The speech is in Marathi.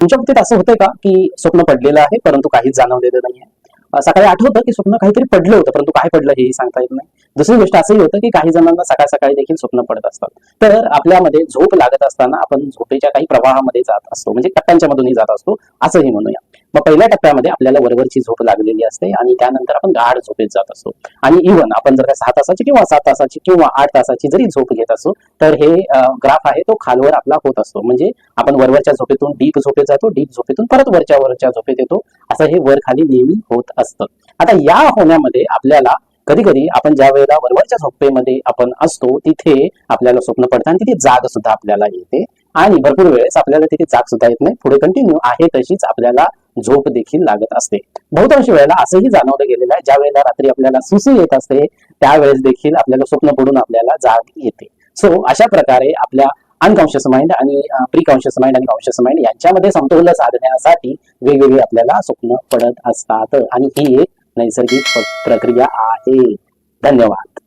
तुमच्या बाबतीत असं होतंय का की स्वप्न पडलेलं आहे परंतु काहीच जाणवलेलं नाहीये? आहे सकाळी आठवतं की स्वप्न काहीतरी पडलं होतं परंतु काय पडलं हेही सांगता येत नाही. दुसरी गोष्ट असंही होतं की काही जणांना सकाळ सकाळी देखील स्वप्न पडत असतात. तर आपल्यामध्ये झोप लागत असताना आपण झोपेच्या काही प्रवाहामध्ये जात असतो म्हणजे टप्प्यांच्या मधूनही जात असतो असंही म्हणूया. मग पहिल्या टप्प्यामध्ये आपल्याला वरवरची झोप लागलेली असते आणि त्यानंतर आपण गाढ झोपेत जात असतो. आणि इव्हन आपण जर का सहा तासाची किंवा सात तासाची किंवा आठ तासाची जरी झोप घेत असतो तर हे ग्राफ आहे तो खालवर आपला होत असतो. म्हणजे आपण वरवरच्या झोपेतून डीप झोपेत जातो डीप झोपेतून परत वरच्या वरच्या झोपेत येतो. असं हे वर खाली नेहमी होत असतं. आता या होण्यामध्ये आपल्याला कधी कधी आपण ज्या वेळेला वरवरच्या झोपेमध्ये आपण असतो तिथे आपल्याला स्वप्न पडतं आणि तिथे जाग सुद्धा आपल्याला येते. आणि भरपूर वेळेस आपल्याला तिथे जाग सुद्धा येत नाही. पुढे कंटिन्यू आहे तशीच आपल्याला झोप देखील लागत असते. बहुतांश वेळेला असंही जाणवलं गेलेलं आहे. ज्या वेळेला रात्री आपल्याला सुसू येत असते त्यावेळेस देखील आपल्याला स्वप्न पडून आपल्याला जाग येते. सो अशा प्रकारे आपल्या अनकॉन्शियस माइंड आणि प्री कॉन्शियस माइंड आणि कॉन्शियस माइंड यांच्यामध्ये समतोल साधण्यासाठी वेगवेगळी आपल्याला स्वप्न पडत असतात. आणि ही एक नैसर्गिक प्रक्रिया आहे. धन्यवाद.